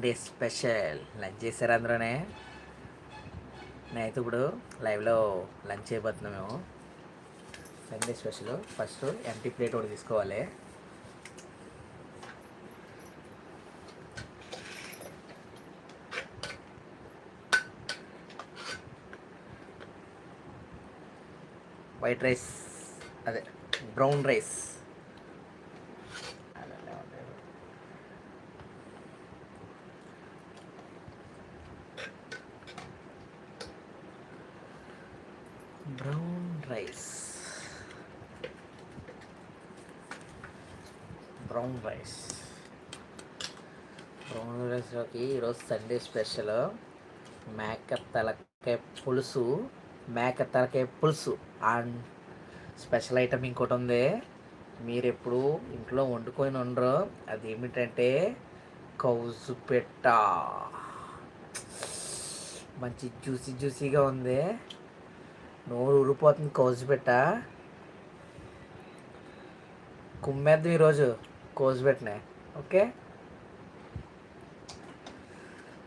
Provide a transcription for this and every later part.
Sunday special. Lunch చేశారు అందరూనే నేనైతే ఇప్పుడు లైవ్లో లంచ్ చేయబోతున్నాం మేము. Sunday special. First empty plate ఒకటి తీసుకోవాలి. వైట్ రైస్ అదే brown rice brown rice brown rice brown రైస్లోకి ఈరోజు సండే స్పెషల్ మేక తలకాయ పులుసు మేక తలకాయ పులుసు అండ్ స్పెషల్ ఐటమ్ ఇంకోటి ఉంది. మీరు ఎప్పుడు ఇంట్లో వండుకొని ఉండరు. అది ఏమిటంటే కౌసు పెట్ట. మంచి జ్యూసీ జ్యూసీగా ఉంది. నోరు ఊరిపోతుంది కౌజు పెట్ట. కుమ్మేద్దాం ఈరోజు కోసి పెట్టినాయి ఓకే?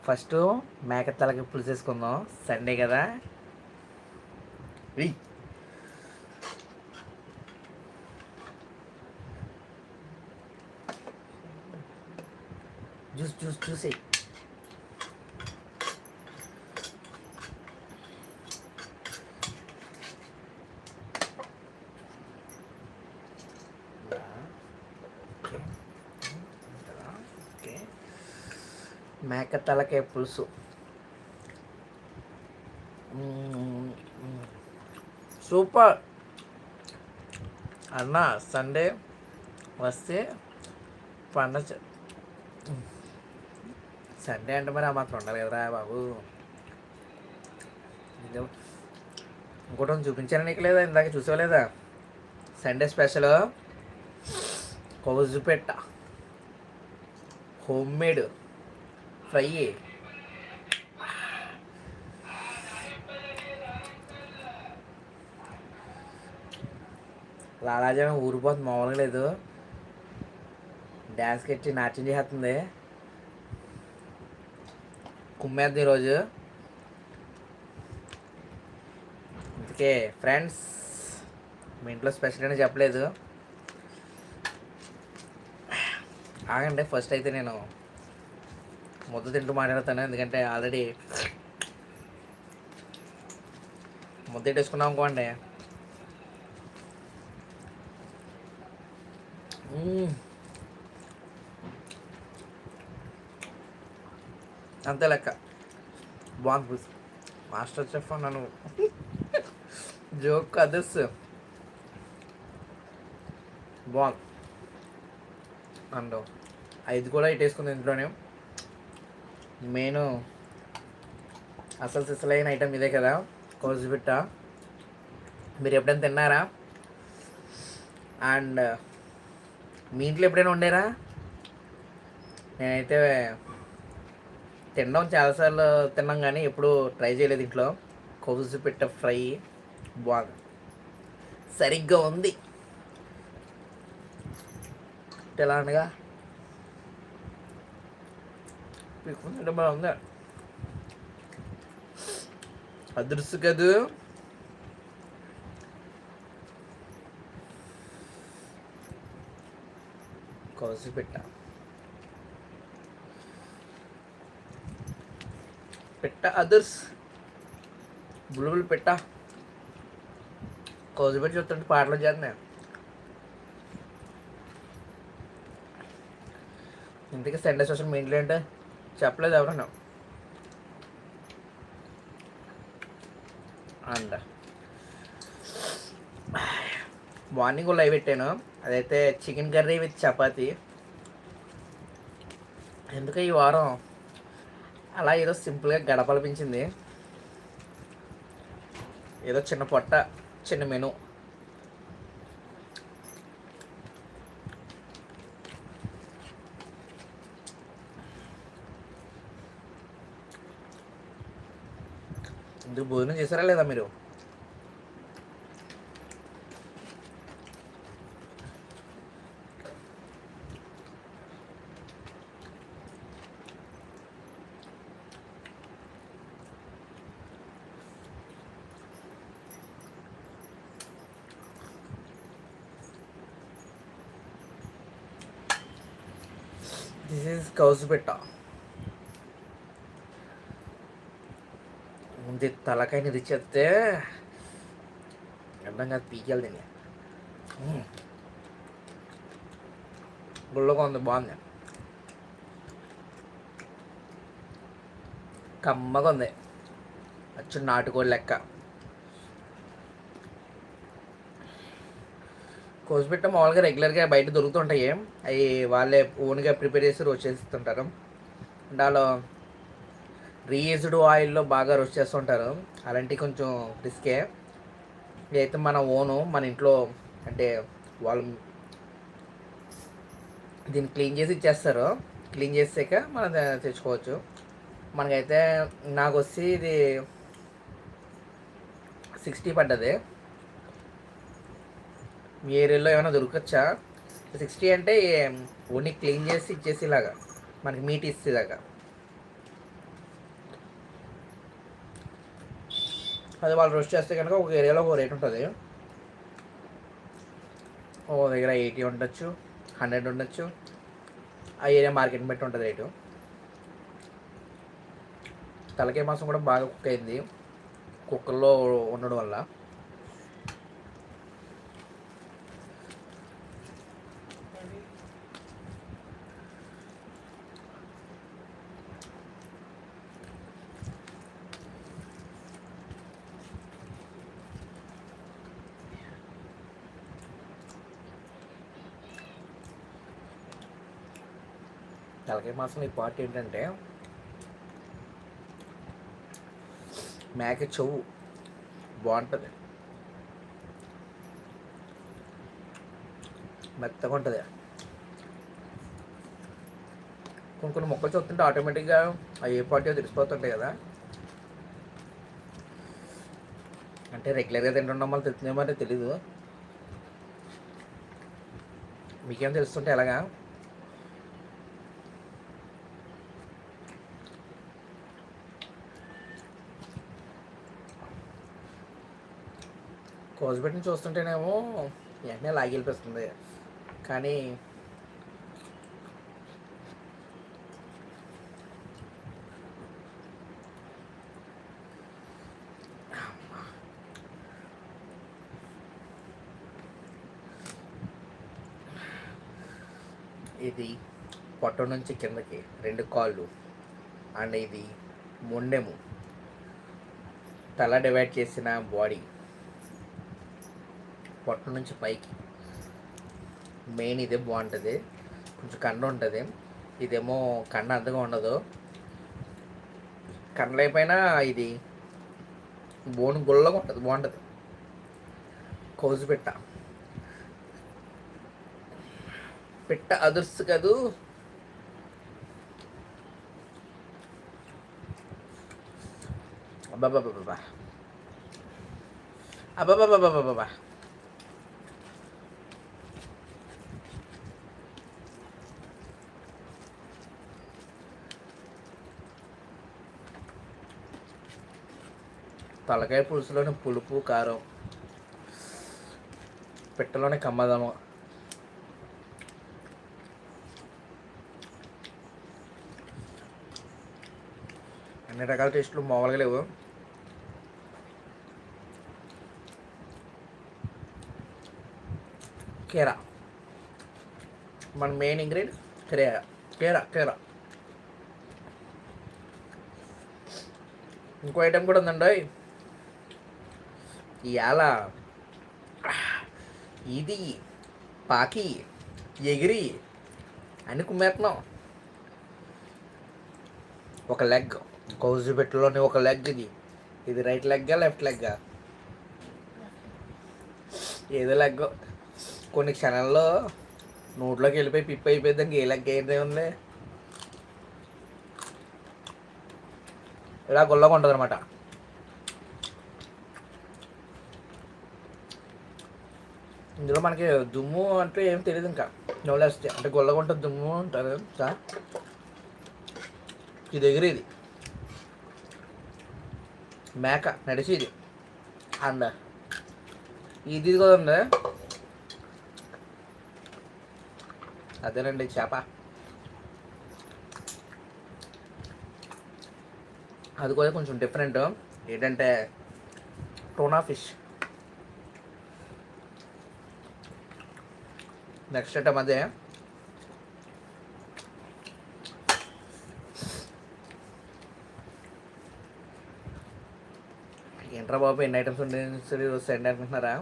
ఫస్ట్ మేక తలకి పులుసు వేసుకుందాం. సండే కదా. జ్యూస్ జ్యూస్ జ్యూస్ ఎయ్. ఇలా. ఓకే. ఇలా. ఓకే. మేక తలకే పులుసు. సూపర్. అన్న సండే వస్తే పండగ సండే అంటే మరి ఆ మాత్రం ఉండాలి కదరా బాబు. ఇంకోటి చూపించాను నీకు లేదా? ఇందాక చూసావలేదా సండే స్పెషల్. కౌజు పెట్ట హోమ్ మేడ్ ఫ్రై లాలాజనం ఊరిపోతుంది మామూలుగా లేదు. డ్యాన్స్కి వచ్చి నాట్యం చేస్తుంది. కుమ్మేద్ది ఈరోజు. అందుకే ఫ్రెండ్స్ మీ ఇంట్లో స్పెషల్ అని చెప్పలేదు. ఆగండి ఫస్ట్ అయితే నేను ముద్ద తింటూ మాట్లాడతాను ఎందుకంటే ఆల్రెడీ ముద్ద పెట్టేసుకున్నాం అనుకోండి అంతే లెక్క. బాగుంది పులుసు మాస్టర్ చెఫ్ నన్ను జోక్ అదర్స్ బాగుంది. అండ్ ఐదు కూడా ఇటేసుకుంది ఇంట్లోనే. మెయిన్ అసలు సిసలైన ఐటమ్ ఇదే కదా కోసిపిట్ట మీరు ఎప్పుడైనా తిన్నారా? అండ్ మీ ఇంట్లో ఎప్పుడైనా వండారా? నేనైతే తినడం చాలాసార్లు తిన్నాం కానీ ఎప్పుడు ట్రై చేయలేదు ఇంట్లో. కొవ్వు పిట్ట ఫ్రై బాగుంది సరిగ్గా ఉంది. ఎలా అనగా పీక్కుంటే బాగుంది అదృశ్య కదూ కోసి పెట్ట పెట్ట అదర్స్ బుల్బుల్ పెట్ట కోసి పెట్టి చూస్తుంటే పాటలు చేస్తున్నాయి ఇంతకీ సండే సోషల్ మీ అంటే చెప్పలేదు ఎవరన్నా. అంట మార్నింగ్ లైవ్ పెట్టాను. అదైతే చికెన్ కర్రీ విత్ చపాతి. ఎందుకు ఈ వారం అలా ఏదో సింపుల్గా గడపలపించింది ఏదో చిన్న పొట్ట చిన్న మెను. ఇందుకు భోజనం చేశారా లేదా మీరు? దిస్ ఈజ్ కౌసుపేట తలకాయని రిచేస్తే అర్థం కాదు పీకెళ్ళి దీన్ని. గుళ్ళగా ఉంది బాగుంది. కమ్మగా ఉంది. అచ్చు నాటుకోడి లెక్క. కోసిపెట్ట మామూలుగా రెగ్యులర్గా బయట దొరుకుతుంటాయి. అవి వాళ్ళే ఓన్గా ప్రిపేర్ చేసి రోస్ట్ చేస్తుంటారు దానిలో రీయూజ్డ్ ఆయిల్లో బాగా రుచి చేస్తుంటారు. అలాంటివి కొంచెం రిస్కే. ఇదైతే మన ఓను మన ఇంట్లో అంటే వాళ్ళు దీన్ని క్లీన్ చేసి ఇచ్చేస్తారు. క్లీన్ చేసాక మనం తెచ్చుకోవచ్చు. మనకైతే నాకు వచ్చి ఇది సిక్స్టీ పడ్డది. మీ ఏరియాలో ఏమైనా దొరకచ్చా? సిక్స్టీ అంటే ఓన్లీ క్లీన్ చేసి ఇచ్చేసి ఇలాగా మనకి మీట్ ఇచ్చేలాగా. అది వాళ్ళు రోస్ట్ చేస్తే కనుక ఒక ఏరియాలో ఒక రేట్ ఉంటుంది. ఓ దగ్గర ఎయిటీ ఉండొచ్చు హండ్రెడ్ ఉండొచ్చు. ఆ ఏరియా మార్కెట్ బట్టి ఉంటుంది రేటు తలకాయ మాంసం కూడా బాగా కుక్ అయింది. కుక్కర్లో ఉండడం వల్ల. తలకాయ మాంసం ఈ పార్ట్ ఏంటంటే మేక చెవు బాగుంటుంది. మెత్తగా ఉంటుంది. కొన్ని కొన్ని మొక్కలు చూస్తుంటే ఆటోమేటిక్గా అవి ఏ పార్టీ తెలిసిపోతుంటాయి కదా. అంటే రెగ్యులర్గా తింటున్నాం వాళ్ళు తెలుస్తుందేమో అంటే తెలీదు. మీకేం తెలుస్తుంటే ఎలాగా? కోసిపెట్టిని చూస్తుంటేనేమో వెంటనే లాగిలిపిస్తుంది కానీ ఇది పొట్ట నుంచి కిందకి రెండు కాళ్ళు అండ్ ఇది మొండెము. తల డివైడ్ చేసిన బాడీ పొట్ట నుంచి పైకి. మెయిన్ ఇదే బాగుంటుంది. కొంచెం కండ ఉంటుంది. ఇదేమో కండ అంతగా ఉండదు. కండలైపోయినా ఇది బోన్ గుళ్ళగా ఉంటుంది బాగుంటుంది. కోజు పెట్ట. పెట్ట అదుర్సు కదూ. అబ్బాబాబాబా అబ్బాబాబాబాబా తలకాయ పులుసులోని పులుపు కారం. పిట్టలోని కమ్మదము అన్ని రకాల టేస్టులు మామూలుగా లేవు. కేరా. మన మెయిన్ ఇంగ్రీడియంట్ కేరా కేరా కేరా. ఇంకో ఐటెం కూడా ఉందండి ఇవాళ ఇది పాకి ఎగిరి అని కుమ్మేస్తున్నాం ఒక లెగ్ కౌజు పెట్టలోని ఒక లెగ్ ఇది. ఇది రైట్ లెగ్గా లెఫ్ట్ లెగ్గా? ఏదో లెగ్. కొన్ని క్షణాల్లో నోట్లోకి వెళ్ళిపోయి పిప్పి అయిపోయింది ఏ లెగ్ ఏంటి ఉంది ఇలా గుల్లగా ఉంటుంది అనమాట ఇందులో మనకి దుమ్ము అంటే ఏం తెలియదు ఇంకా. నోలేస్తే. అంటే గొల్లగుంట దుమ్ము అంటారు సార్ ఇది. మేక మేక నడిచేది అండ్ ఇది కదండి అదేనండి చేప. అది కూడా కొంచెం డిఫరెంట్ ఏంటంటే టోనా ఫిష్. నెక్స్ట్ ఐటమ్ అదే. ఏంట్రా బాబు ఎన్ని ఐటమ్స్ ఉండే సెండ్ అనుకుంటున్నారా?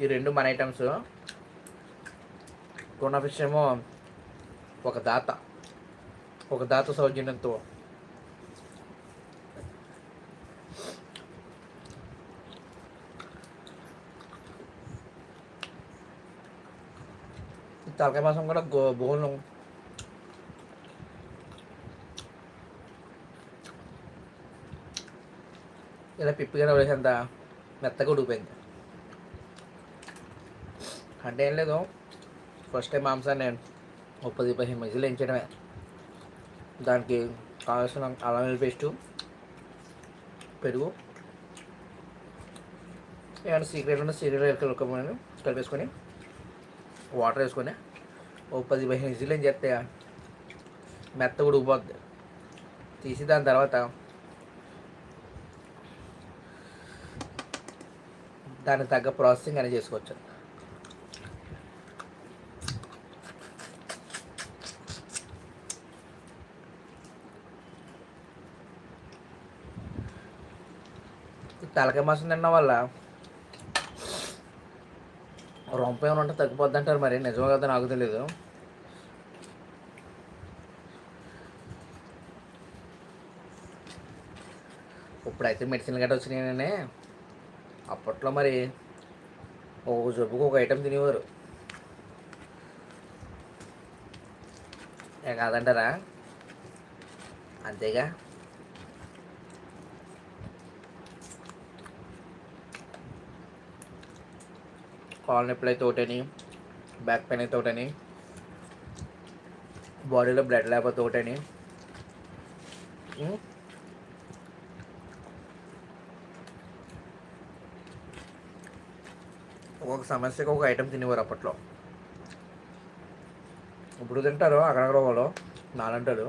ఈ రెండు మన ఐటమ్స్ కొన్న ఫిష్ ఏమో ఒక దాత. ఒక దాత సౌజన్యంతో. తలకాయ మాసం కూడా గో బోను ఇలా పిప్పిగా వేసేంత మెత్తగా ఉడికిపోయింది అంటే ఏం లేదు ఫస్ట్ టైం మాంసాన్ని ముప్పై పది పదిహేను మధ్యలో వేయించడమే దానికి కావాల్సిన అల్లం వెల్లుల్లి పేస్టు పెరుగు ఏమైనా సీక్రెట్ ఉన్న సీరియల్ కలుపుకొని కలిపేసుకొని వాటర్ వేసుకొని ఓ పది పదిహేను విజిల్ ఏం చేస్తే మెత్త ఉడికిపోద్ది తీసి దాని తర్వాత దానికి తగ్గ ప్రాసెసింగ్ అనేది చేసుకోవచ్చు. తలకాయ మాసం తినడం వల్ల రొంప ఏమైనా ఉంటే తగ్గిపోద్ది అంటారు మరి. నిజమే కదా నాకు తెలియదు ఇప్పుడైతే మెడిసిన్ గట్ట వచ్చినాయనే అప్పట్లో మరి ఒక జబ్బుకు ఒక ఐటెం తినేవారు. ఏ కాదంటారా? అంతేగా? కాల్ నొప్పులు అయితే ఒకటని బ్యాక్ పెయిన్ అయితే ఒకటని బాడీలో బ్లడ్ లేకపోతే ఒకటని. ఒక ఒక్కొక్క సమస్యకు ఒక ఐటెం తినేవారు అప్పట్లో. ఇప్పుడు తింటారు అక్కడక్కడ వాళ్ళు నాలంటారు.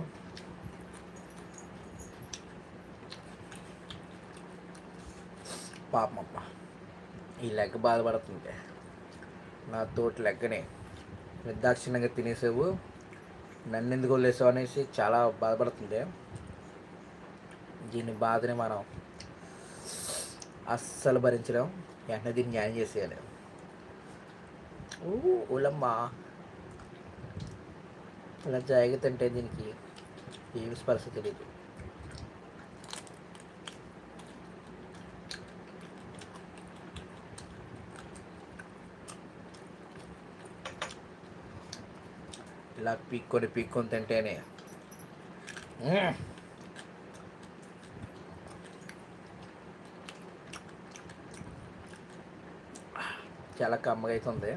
పాపమప్ప ఈ లెగ్ బాధపడుతుంటే. నా తోటి లెగ్గనే. నిర్దాక్షిణ్యంగా తినేసావు. నన్ను ఎందుకు వదిలేసావు అనేసి చాలా బాధపడుతుంది దీని బాధని మనం అస్సలు భరించడం వెంటనే దీన్ని న్యాయం చేసేయాలి. ఊ, ఊలమ్మా ఇలా జాగ్రత్త అంటే దీనికి ఏమి స్పర్శ తెలియదు ఇలా పీక్కొని పీక్కొని తింటేనే. చాలా కమ్మగా అవుతుంది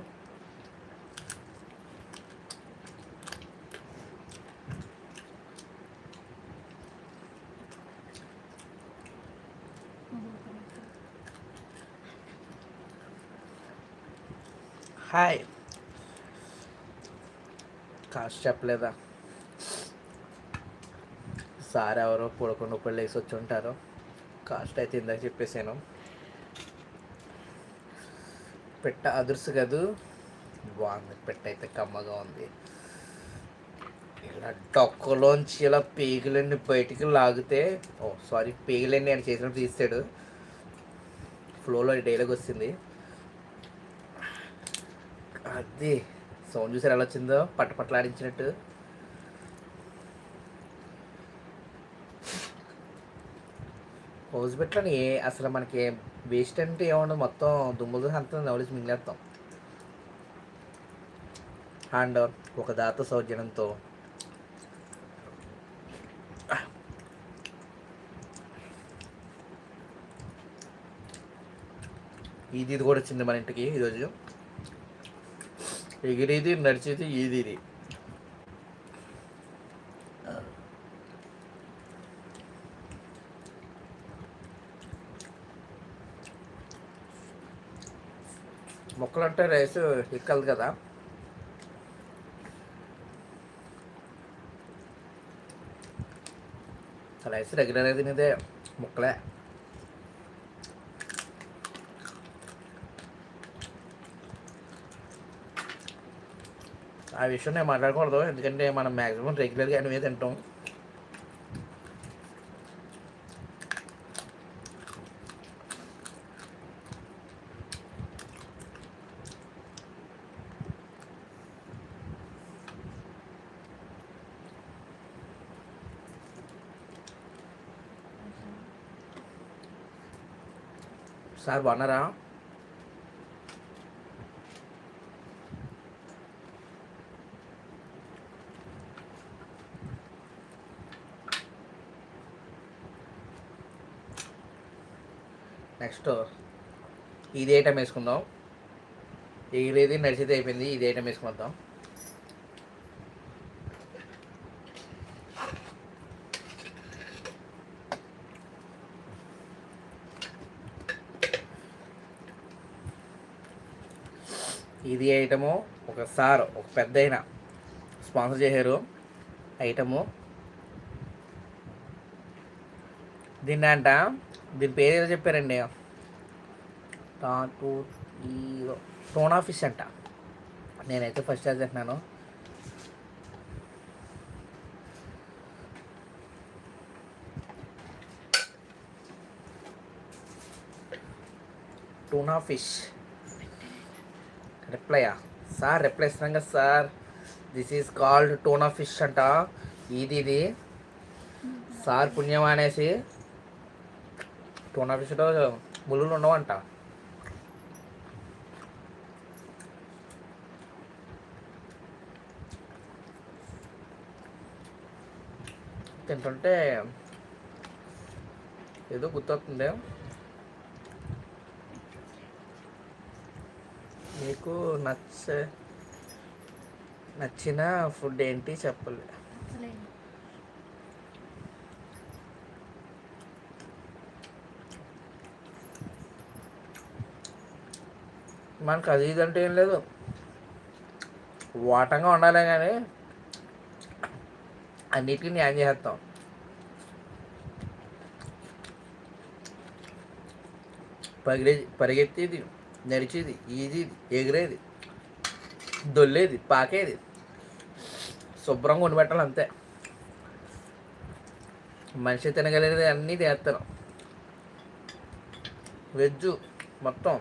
హాయ్. కాస్ట్ చెప్పలేదా? సార్ ఎవరో పడుకుండా ఒకళ్ళు వేసి వచ్చి ఉంటారు. కాస్ట్ అయితే ఇందాక చెప్పేసాను పెట్ట అదుర్సు కదూ? బాగుంది పెట్ట అయితే కమ్మగా ఉంది. ఇలా డొక్కలోంచి ఇలా పేగులన్నీ బయటికి లాగితే ఓ సారీ పేగులన్నీ ఆయన చేసినప్పుడు తీస్తాడు. ఫ్లోలో డైలాగ్ వచ్చింది అది. సౌండ్ చూసారు ఎలా వచ్చిందో పట్టపట్లాడించినట్టు హౌస్ పెట్టలని ఏ అసలు మనకి వేస్ట్ అంటే ఏమన్నా మొత్తం దుమ్ములు అంతా నవలిసి మిగిలేస్తాం అండ్ ఒక దాత సౌజన్యంతో. ఇది ఇది కూడా వచ్చింది మన ఇంటికి ఈరోజు. ఎగిరేది నడిచేది ఈదిరి మొక్కలు అంటే రైస్ ఎక్కదు కదా. రైస్ రెగ్యులర్గా తినేదే మొక్కలే. ఆ విషయం నేను మాట్లాడకూడదు. ఎందుకంటే మనం మ్యాక్సిమం రెగ్యులర్గా అనివే తింటాం. సార్ బాగున్నారా? నెక్స్ట్ ఇది ఐటమ్ వేసుకుందాం. ఎగిరేది నడిచేది అయిపోయింది ఇది ఐటమ్ వేసుకుందాం. ఇది ఐటము ఒక సార్ ఒక పెద్ద అయిన స్పాన్సర్ చేశారు. ఐటము దీన్ని అంట దీని పేరు ఏదో చెప్పారండి. టూ ఈ టోనా ఫిష్ అంట. నేనైతే ఫస్ట్ టైం తింటున్నాను టూనా ఫిష్ రిప్లయా సార్ రిప్లై ఇస్తున్నాం కదా sir. This is called tuna fish అంట. ఇది ఇది. సార్ పుణ్యం అనేసి టోనా ఫిష్లో ములుగులు ఉండవంట. తింటుంటే ఏదో గుర్తొస్తుంది. మీకు నచ్చ నచ్చిన ఫుడ్ ఏంటి చెప్పలే. మనకు అది ఇది ఏం లేదు. వాటంగా ఉండాలి కానీ అన్నిటికీ న్యాయం చేస్తాం. పగిలే పరిగెత్తేది నడిచేది ఈజీది ఎగిరేది దొల్లేది పాకేది. శుభ్రంగా వండి పెట్టాలి అంతే. మనిషి తినగలిగేది అన్నీ చేస్తాను. వెజ్ మొత్తం.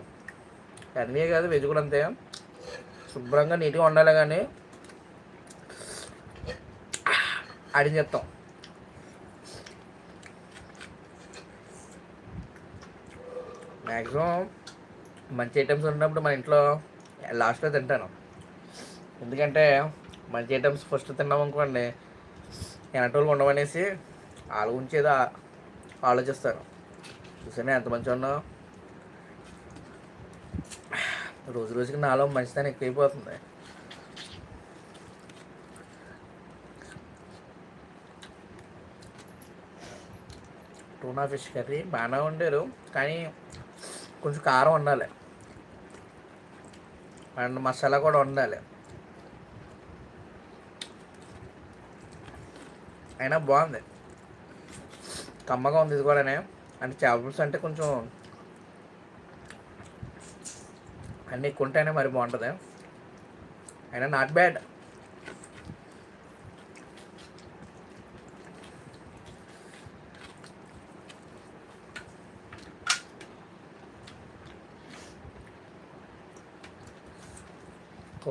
అన్నీ కాదు వెజ్ కూడా అంతే. శుభ్రంగా నీట్గా ఉండాలి కానీ ఆడిని చెప్తాం. మ్యాక్సిమం మంచి ఐటమ్స్ ఉన్నప్పుడు మన ఇంట్లో లాస్ట్లో తింటాను. ఎందుకంటే మంచి ఐటమ్స్ ఫస్ట్ తిన్నాం అనుకోండి ఎనటోళ్ళు ఉండమనేసి వాళ్ళ గురించి ఏదో ఆలోచిస్తాను. చూసానే ఎంత మంచిగా ఉన్నా రోజు రోజుకి నాలో మంచితనం ఎక్కువైపోతుంది. టూనా ఫిష్ కర్రీ బాగానే వండారు. కానీ కొంచెం కారం ఉండాలి. అండ్ మసాలా కూడా ఉండాలి. అయినా బాగుంది. కమ్మగా ఉంది ఇది కూడానే. అంటే చేపల్స్ అంటే కొంచెం అన్నీ ఎక్కువంటేనే మరి బాగుంటుంది. అయినా నాట్ బ్యాడ్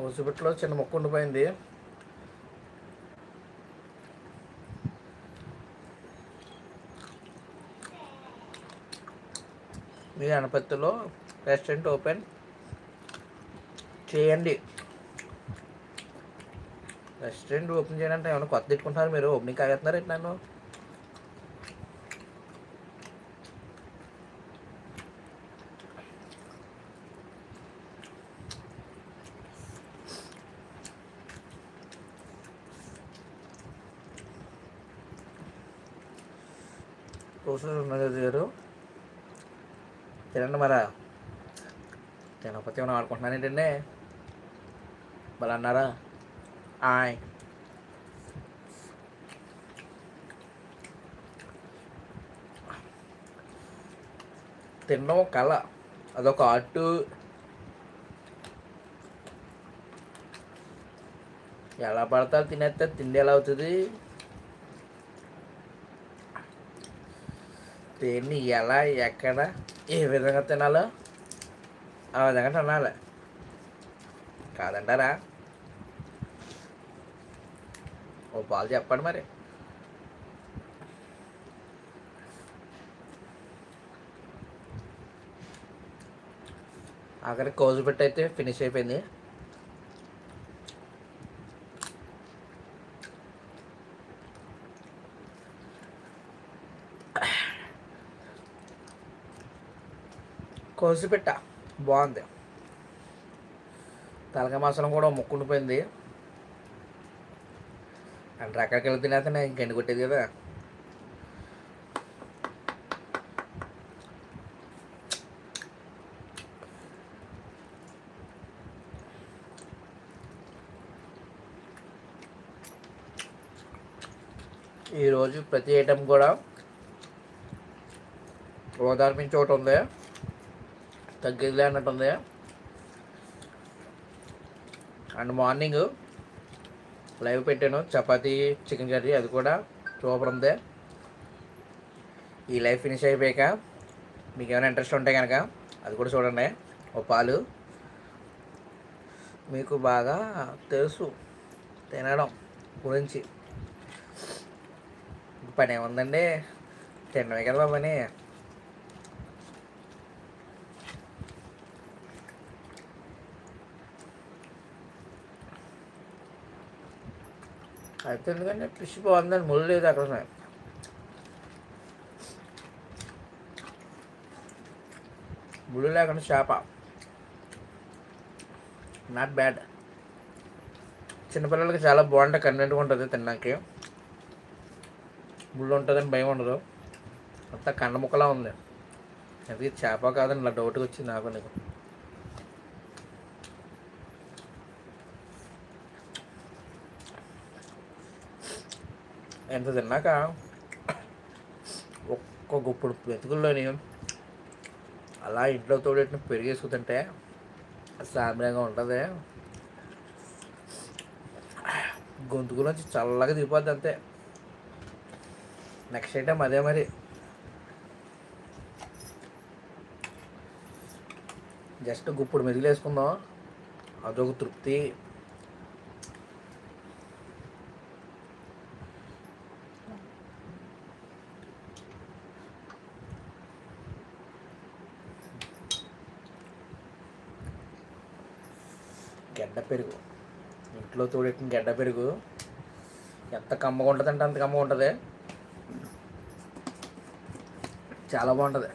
కోసిపెట్లో చిన్న మొక్క ఉండిపోయింది. మీ గణపతిలో రెస్టారెంట్ ఓపెన్ చేయండి. రెస్టారెంట్ ఓపెన్ చేయాలంటే ఏమైనా కొత్త తిట్టుకుంటున్నారు మీరు? ఓపెనింగ్ కాగేస్తున్నారు నన్ను? ప్రొఫెసర్ గారు. తినండి మరా తినపతి ఏమైనా ఆడుకుంటున్నాను. ఏంటండి మరి అన్నారా? ఆయ్. తినడం కళ. అదొక ఆర్టు. ఎలా పడతా తినేస్తే తిండి ఎలా అవుతుంది? దేన్ని ఎలా ఎక్కడ ఏ విధంగా తినాలో ఆ విధంగా తినాలి. కాదంటారా? ఓ పాలు చెప్పండి మరి. అక్కడ కోజు పెట్టి అయితే ఫినిష్ అయిపోయింది. కోసిపెట్ట. బాగుంది. తలక మసాలం కూడా ముక్కుండిపోయింది. అంటే అక్కడికి వెళ్ళి తినేస్తే ఇంకెండి కొట్టేది కదా. ఈరోజు ప్రతి ఐటెం కూడా ఓదారి ఒకటి ఉంది. తగ్గేదిలే అన్నట్టుంది. అండ్ మార్నింగ్ లైవ్ పెట్టాను. చపాతీ చికెన్ కర్రీ అది కూడా సూపర్ ఉంది. ఈ లైవ్ ఫినిష్ అయిపోయాక మీకు ఏమైనా ఇంట్రెస్ట్ ఉంటే కనుక అది కూడా చూడండి. ఓ పాలు. మీకు బాగా తెలుసు తినడం గురించి. పని ఏముందండి? తినడమే కదా పని. అయితే ఎందుకంటే ఫిష్ బాగుందని ముళ్ళు లేదు అక్కడ ముళ్ళు లేకుండా చేప. నాట్ బ్యాడ్ చిన్నపిల్లలకి చాలా బాగుంటుంది కన్వెంట్గా ఉంటుంది తినడానికి. ముళ్ళు ఉంటుందని భయం ఉండదు. అంతా కండ ముక్కలా ఉంది. అది చేప కాదని ఇలా డౌట్గా వచ్చింది నాకు నీకు. ఎంత తిన్నాక ఒక్క గుప్పుడు మెతుకుల్లోని అలా ఇంట్లో తోడేటిని పెరిగేసుకుతుంటే సామ్యంగా ఉంటుంది. గొంతుకు నుంచి చల్లగా దిగిపోద్ది అంతే. నెక్స్ట్ ఐటమ్ అదే మరి. జస్ట్ గుప్పుడు మెదిలి వేసుకుందాం అదొక తృప్తి. గెడ్డ పెరుగు. ఇంట్లో తోడెట్టిన గెడ్డ పెరుగు. ఎంత కమ్మగా ఉంటుంది అంటే అంత కమ్మగా ఉంటుంది. చాలా బాగుంటుంది.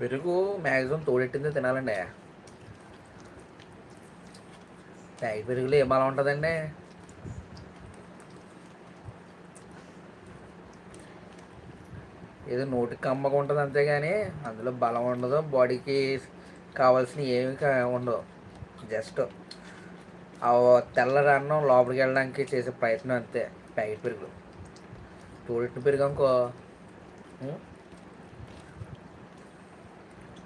పెరుగు మ్యాక్సిమం తోడెట్టిందే తినాలండి. ప్యాకెట్ పెరుగులో ఏం బలం ఉంటుందండి? ఏదో నోటికి కమ్మగా ఉంటుంది అంతేగాని అందులో బలం ఉండదు బాడీకి కావాల్సిన ఏమి కా- ఉండవు. జస్ట్ ఆ తెల్ల అన్నం లోపలికి వెళ్ళడానికి చేసే ప్రయత్నం అంతే ప్యాకెట్ పెరుగులు తోడెట్టిన పెరుగు అనుకో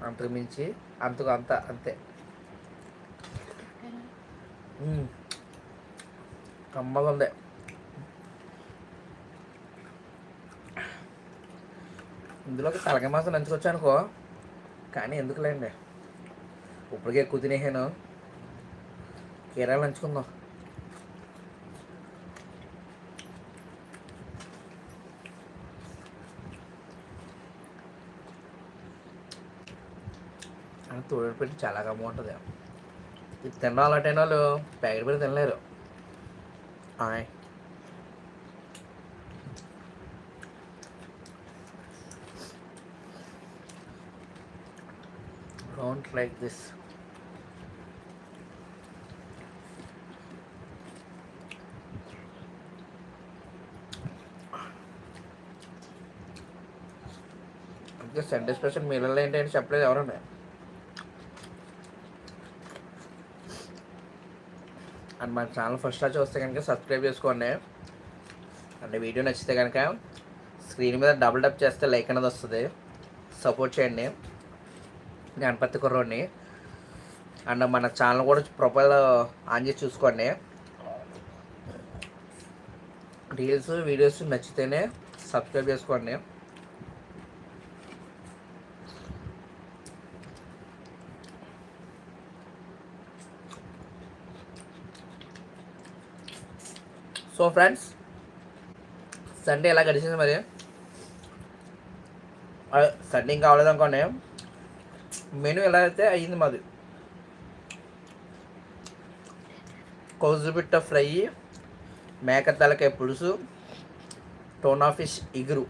అంతకు మించి అంతకు అంత అంతే. కమ్మగుంది ఉంది ఇందులోకి తలకాయ మాసం నంచుకొచ్చానుకో అనుకో కానీ ఎందుకులేండి ఇప్పటికే ఎక్కువ తినేసాను కీరాలు నంచుకుందాం తోడు పెట్టి చాలా బాగుంటుంది ఉంటుంది తినడం అలవాటైన వాళ్ళు ప్యాకెట్ పెట్టి తినలేరు. like this. అంటే సండే స్పెషల్ మీలలో ఏంటంటే చెప్పలేదు ఎవరండి అండ్ మన ఛానల్ ఫస్ట్ చూస్తే కనుక సబ్స్క్రైబ్ చేసుకోండి. అండ్ వీడియో నచ్చితే కనుక స్క్రీన్ మీద డబుల్ టప్ చేస్తే లైక్ అనేది వస్తుంది. సపోర్ట్ చేయండి. గణపతి కుర్రోడిని. అండ్ మన ఛానల్ కూడా ప్రొఫైల్ ఆన్ చేసి చూసుకోండి. రీల్స్ వీడియోస్ నచ్చితేనే సబ్స్క్రైబ్ చేసుకోండి. సో ఫ్రెండ్స్ సండే ఎలా గడిచింది మరి? సండే ఇంకా అవ్వలేదు అనుకోండి. మెనూ ఎలా అయితే అయ్యింది మాది. కొజ్జుపిట్ట ఫ్రై మేక తలకాయ పులుసు టోనా ఫిష్ ఇగురు.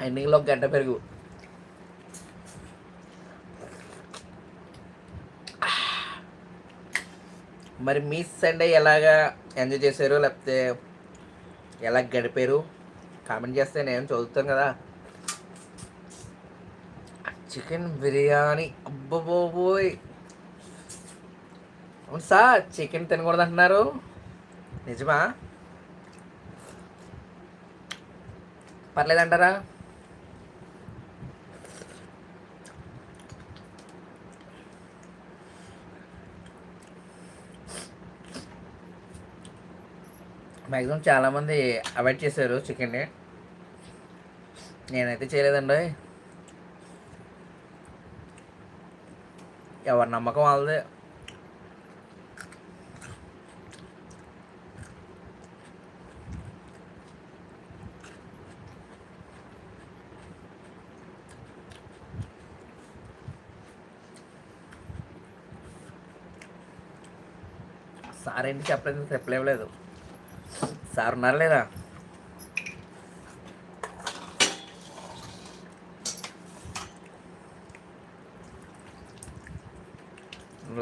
ఎండింగ్లో గంట పెరుగు. మరి మీ సండే ఎలాగా ఎంజాయ్ చేశారు? లేకపోతే ఎలా గడిపారు? కామెంట్ చేస్తే నేను చదువుతాను కదా. చికెన్ బిర్యానీ. అబ్బబోబోయ్! అవును సార్ చికెన్ తినకూడదు అంటున్నారు. నిజమా? పర్లేదంటారా? మ్యాక్సిమం చాలామంది అవాయిడ్ చేశారు చికెన్ని. నేనైతే చేయలేదండి. ఎవరి నమ్మకం వాళ్ళదే. సార్ ఏంటి చెప్పలేదు రిప్లై ఇవ్వలేదు సార్ ఉన్నారు లేదా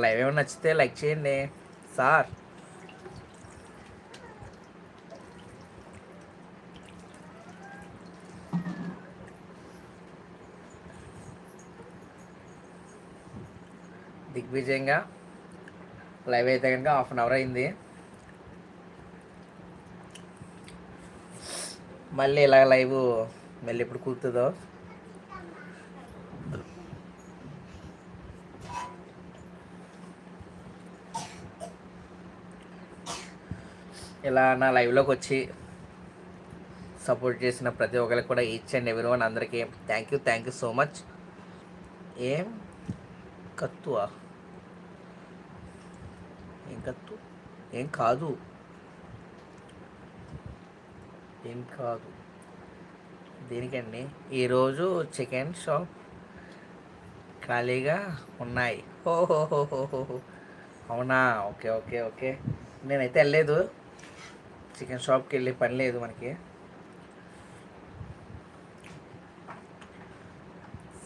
లైవ్ ఏమైనా నచ్చితే లైక్ చేయండి. సార్ దిగ్విజయంగా లైవ్ అయితే కనుక హాఫ్ అన్ అవర్ అయింది. మళ్ళీ ఇలా లైవ్ మళ్ళీ ఎప్పుడు కూర్తుందో? ఇలా నా లైవ్లోకి వచ్చి సపోర్ట్ చేసిన ప్రతి ఒక్కరికి కూడా ఈచ్ అండ్ ఎవరి వన్ అందరికీ thank you thank you so much ఏం? కత్తువా? ఏం కత్తు? ఏం కాదు. ఏం కాదు. దేనికండి. ఈరోజు చికెన్ షాప్ ఖాళీగా ఉన్నాయి. ఓహోహోహోహో అవునా? Okay okay okay. నేనైతే వెళ్ళలేదు. చికెన్ షాప్కి వెళ్ళే పని లేదు మనకి.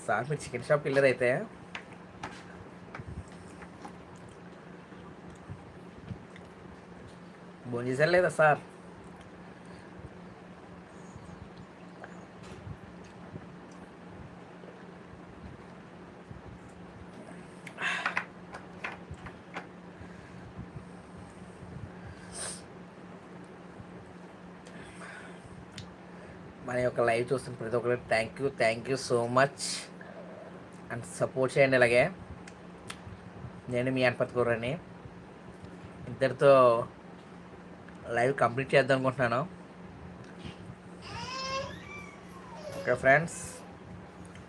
సార్ మీరు చికెన్ షాప్కి వెళ్ళేది అయితే? భోజనం చేశారు లేదా సార్ మన యొక్క లైవ్ చూస్తున్న ప్రతి ఒక్కరికి thank you thank you so much and support చేయండి ఇలాగే. నేను మీ అనపతి కూరని ఇద్దరితో లైవ్ కంప్లీట్ చేద్దాం అనుకుంటున్నాను. ఓకే ఫ్రెండ్స్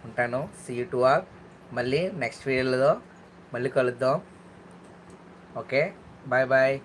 ఉంటాను. సీ టు ఆల్ మళ్ళీ నెక్స్ట్ వీడియోలో మళ్ళీ కలుద్దాం. Okay bye bye